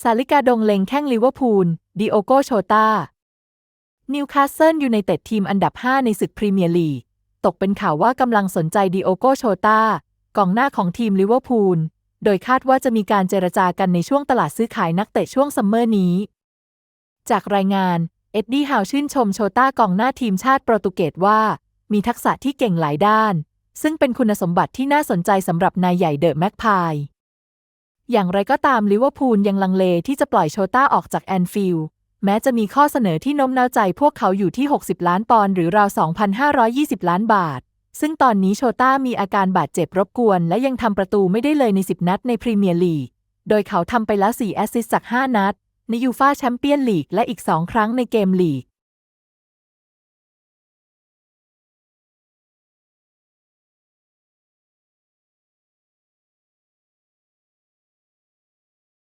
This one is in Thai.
สาลิกาดงเลงแข้งลิเวอร์พูล ดิโอโกโชตา นิวคาสเซิลยูไนเต็ดทีมอันดับ 5 ในศึกพรีเมียร์ลีก ตกเป็นข่าวว่ากำลังสนใจดิโอโกโชตากองหน้าของทีมลิเวอร์พูล โดยคาดว่าจะมีการเจรจากันในช่วงตลาดซื้อขายนักเตะช่วงซัมเมอร์นี้ จากรายงาน เอ็ดดี้ฮาวชื่นชมโชตากองหน้าทีมชาติโปรตุเกสว่า มีทักษะที่เก่งหลายด้าน ซึ่งเป็นคุณสมบัติที่น่าสนใจสำหรับนายใหญ่เดอะแม็กพาย อย่างไรก็ตามลิเวอร์พูลยังลังเลที่จะปล่อยโชต้าออกจากแอนฟิลด์แม้จะมีข้อเสนอที่โน้มน้าวใจพวกเขาอยู่ที่ 60 ล้านปอนด์หรือราว 2,520 ล้านบาท ซึ่งตอนนี้โชต้ามีอาการบาดเจ็บรบกวน และยังทำประตูไม่ได้เลยใน 10 นัดในพรีเมียร์ลีก โดยเขาทำไปแล้ว4แอสซิสต์จาก 5 นัด ในยูฟาแชมเปี้ยนลีกและอีก 2 ครั้งในเกมลีก